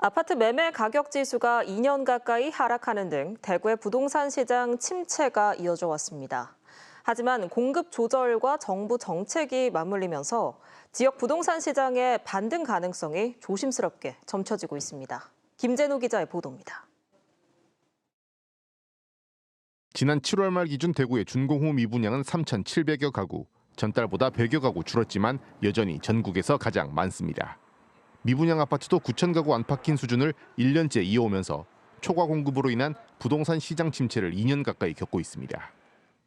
아파트 매매 가격 지수가 2년 가까이 하락하는 등 대구의 부동산 시장 침체가 이어져 왔습니다. 하지만 공급 조절과 정부 정책이 맞물리면서 지역 부동산 시장의 반등 가능성이 조심스럽게 점쳐지고 있습니다. 김재노 기자의 보도입니다. 지난 7월 말 기준 대구의 준공후 미분양은 3,700여 가구, 전달보다 100여 가구 줄었지만 여전히 전국에서 가장 많습니다. 미분양 아파트도 9천 가구 안팎인 수준을 1년째 이어오면서 초과 공급으로 인한 부동산 시장 침체를 2년 가까이 겪고 있습니다.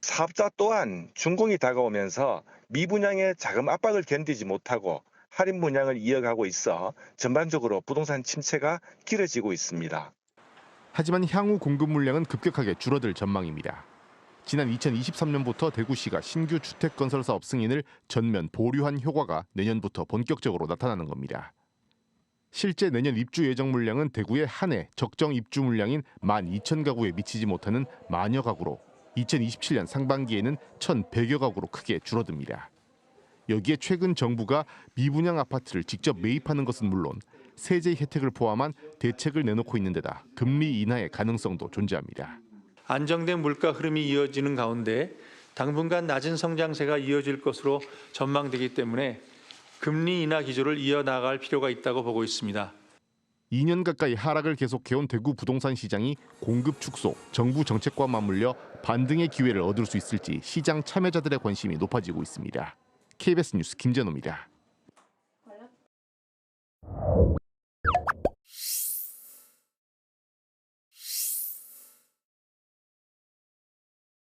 사업자 또한 준공이 다가오면서 미분양의 자금 압박을 견디지 못하고 할인 분양을 이어가고 있어 전반적으로 부동산 침체가 길어지고 있습니다. 하지만 향후 공급 물량은 급격하게 줄어들 전망입니다. 지난 2023년부터 대구시가 신규 주택 건설 사업 승인을 전면 보류한 효과가 내년부터 본격적으로 나타나는 겁니다. 실제 내년 입주 예정 물량은 대구의 한 해 적정 입주 물량인 12,000 가구에 미치지 못하는 만여 가구로 2027년 상반기에는 1,100여 가구로 크게 줄어듭니다. 여기에 최근 정부가 미분양 아파트를 직접 매입하는 것은 물론 세제 혜택을 포함한 대책을 내놓고 있는 데다 금리 인하의 가능성도 존재합니다. 안정된 물가 흐름이 이어지는 가운데 당분간 낮은 성장세가 이어질 것으로 전망되기 때문에 금리 인하 기조를 이어나갈 필요가 있다고 보고 있습니다. 2년 가까이 하락을 계속해온 대구 부동산 시장이 공급 축소, 정부 정책과 맞물려 반등의 기회를 얻을 수 있을지 시장 참여자들의 관심이 높아지고 있습니다. KBS 뉴스 김재노입니다.